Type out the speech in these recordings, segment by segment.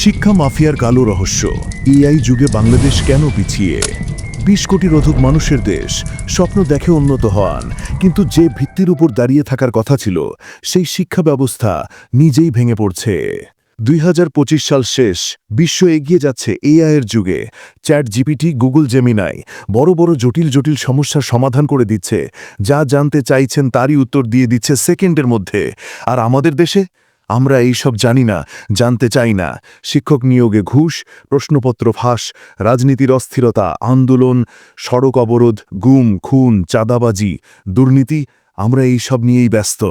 শিক্ষা মাফিয়ার কালো রহস্য। এআই যুগে বাংলাদেশ কেন পিছিয়ে? বিশ কোটির অধিক মানুষের দেশ, স্বপ্ন দেখে উন্নত হন। কিন্তু যে ভিত্তির উপর দাঁড়িয়ে থাকার কথা ছিল, সেই শিক্ষা ব্যবস্থা নিজেই ভেঙে পড়ছে। দুই হাজার পঁচিশ সাল শেষ, বিশ্ব এগিয়ে যাচ্ছে এআই এর যুগে। চ্যাট জিপিটি গুগল জেমিনাই বড় বড় জটিল জটিল সমস্যার সমাধান করে দিচ্ছে। যা জানতে চাইছেন তারই উত্তর দিয়ে দিচ্ছে সেকেন্ডের মধ্যে। আর আমাদের দেশে? আমরা এই সব জানি না, জানতে চাই না। শিক্ষক নিয়োগে ঘুষ, প্রশ্নপত্র ফাঁস, রাজনীতির অস্থিরতা, আন্দোলন, সড়ক অবরোধ, গুম, খুন, চাঁদাবাজি, দুর্নীতি, আমরা এই সব নিয়েই ব্যস্ত।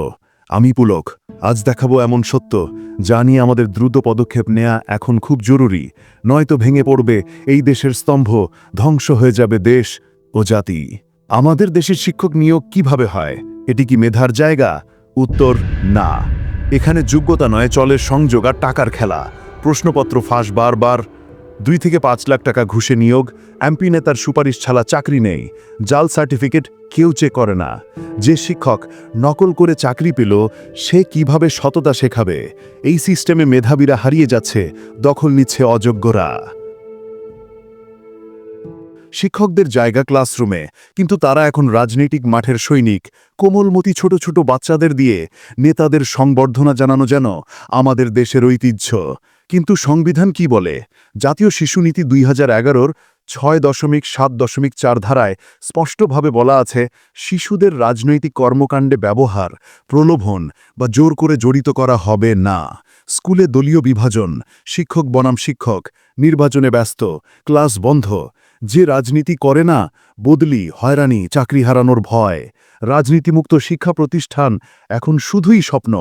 আমি পুলক, আজ দেখাবো এমন সত্য, যা নিয়ে আমাদের দ্রুত পদক্ষেপ নেয়া এখন খুব জরুরি। নয়তো ভেঙে পড়বে এই দেশের স্তম্ভ, ধ্বংস হয়ে যাবে দেশ ও জাতি। আমাদের দেশের শিক্ষক নিয়োগ কীভাবে হয়? এটি কি মেধার জায়গা? উত্তর, না। এখানে যোগ্যতা নয়, চলে সংযোগ আর টাকার খেলা। প্রশ্নপত্র ফাঁস বারবার। দুই থেকে পাঁচ লাখ টাকা ঘুষে নিয়োগ। এমপি নেতার সুপারিশ ছাড়া চাকরি নেই। জাল সার্টিফিকেট কেউ চেক করে না। যে শিক্ষক নকল করে চাকরি পেল, সে কীভাবে সততা শেখাবে? এই সিস্টেমে মেধাবীরা হারিয়ে যাচ্ছে, দখল নিচ্ছে অযোগ্যরা। শিক্ষকদের জায়গা ক্লাসরুমে, কিন্তু তারা এখন রাজনৈতিক মাঠের সৈনিক। কোমলমতি ছোট ছোট বাচ্চাদের দিয়ে নেতাদের সংবর্ধনা জানানো যেন আমাদের দেশের ঐতিহ্য। কিন্তু সংবিধান কি বলে? জাতীয় শিশু নীতি দুই হাজার এগারোর ছয় দশমিক সাত দশমিক চার ধারায় স্পষ্টভাবে বলা আছে, শিশুদের রাজনৈতিক কর্মকাণ্ডে ব্যবহার, প্রলোভন বা জোর করে জড়িত করা হবে না। স্কুলে দলীয় বিভাজন, শিক্ষক বনাম শিক্ষক, নির্বাচনে ব্যস্ত, ক্লাস বন্ধ যে রাজনীতি করে না, বদলি, হয়রানি, চাকরি হারানোর ভয়। রাজনীতিমুক্ত শিক্ষা প্রতিষ্ঠান এখন শুধুই স্বপ্ন।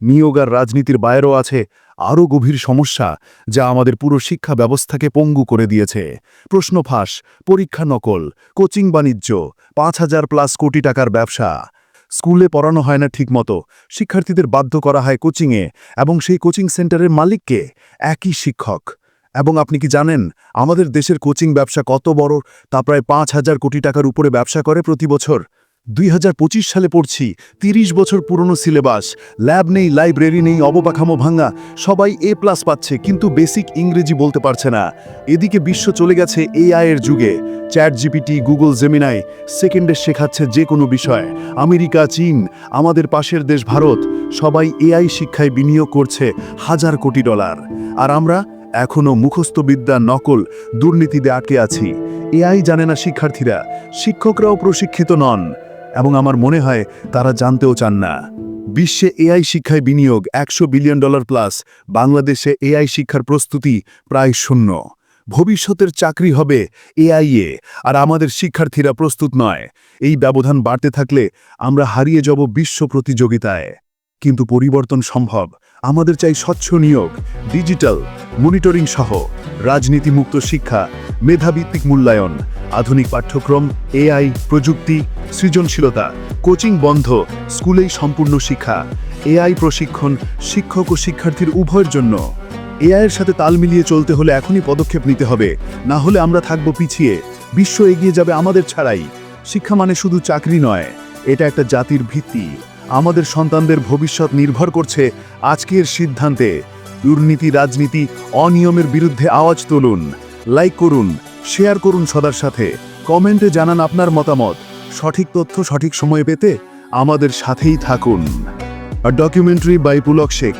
নিয়োগ আর রাজনীতির বাইরেও আছে আরও গভীর সমস্যা যা আমাদের পুরো শিক্ষা ব্যবস্থাকে পঙ্গু করে দিয়েছে। প্রশ্ন ফাঁস, পরীক্ষা নকল, কোচিং বাণিজ্য, পাঁচ হাজার প্লাস কোটি টাকার ব্যবসা। স্কুলে পড়ানো হয় না ঠিকমতো, শিক্ষার্থীদের বাধ্য করা হয় কোচিংয়ে এবং সেই কোচিং সেন্টারের মালিককে একই শিক্ষক। এবং আপনি কি জানেন, আমাদের দেশের কোচিং ব্যবসা কত বড়? তা প্রায় পাঁচ হাজার কোটি টাকার উপরে ব্যবসা করে প্রতি বছর। দুই হাজার পঁচিশ সালে পড়ছি ৩০ বছর পুরনো সিলেবাস, ল্যাব নেই, লাইব্রেরি নেই, অবকাঠামো ভাঙ্গা সবাই এ প্লাস পাচ্ছে, কিন্তু বেসিক ইংরেজি বলতে পারছে না। এদিকে বিশ্ব চলে গেছে এআই এর যুগে। চ্যাট জিপিটি গুগল জেমিনাই, সেকেন্ডে শেখাচ্ছে যে কোনো বিষয়। আমেরিকা, চীন, আমাদের পাশের দেশ ভারত, সবাই এআই শিক্ষায় বিনিয়োগ করছে হাজার কোটি ডলার। আর আমরা এখনও মুখস্থ বিদ্যা নকল দুর্নীতিতে আটকে আছি। এআই জানে না শিক্ষার্থীরা, শিক্ষকরাও প্রশিক্ষিত নন, এবং আমার মনে হয় তারা জানতেও চান না। বিশ্বে এআই শিক্ষায় বিনিয়োগ একশো বিলিয়ন ডলার প্লাস, বাংলাদেশে এআই শিক্ষার প্রস্তুতি প্রায় শূন্য। ভবিষ্যতের চাকরি হবে এআইএ আর আমাদের শিক্ষার্থীরা প্রস্তুত নয়। এই ব্যবধান বাড়তে থাকলে আমরা হারিয়ে যাব বিশ্ব প্রতিযোগিতায়। কিন্তু পরিবর্তন সম্ভব। আমাদের চাই স্বচ্ছ নিয়োগ, ডিজিটাল মনিটরিং সহ রাজনীতিমুক্ত শিক্ষা, মেধাভিত্তিক মূল্যায়ন, আধুনিক পাঠ্যক্রম, এআই, প্রযুক্তি, সৃজনশীলতা, কোচিং বন্ধ, স্কুলেই সম্পূর্ণ শিক্ষা, এআই প্রশিক্ষণ, শিক্ষক ও শিক্ষার্থীর উভয়ের জন্য। এআইয়ের সাথে তাল মিলিয়ে চলতে হলে এখনই পদক্ষেপ নিতে হবে, না হলে আমরা থাকব পিছিয়ে। বিশ্ব এগিয়ে যাবে আমাদের ছাড়াই। শিক্ষা মানে শুধু চাকরি নয়, এটা একটা জাতির ভিত্তি। আমাদের সন্তানদের ভবিষ্যৎ নির্ভর করছে আজকের সিদ্ধান্তে। দুর্নীতি, রাজনীতি, অনিয়মের বিরুদ্ধে আওয়াজ তুলুন। লাইক করুন শেয়ার করুন সদার সাথে। কমেন্টে জানান আপনার মতামত। সঠিক তথ্য সঠিক সময়ে পেতে আমাদের সাথেই থাকুন। Documentary by Pulak Sheikh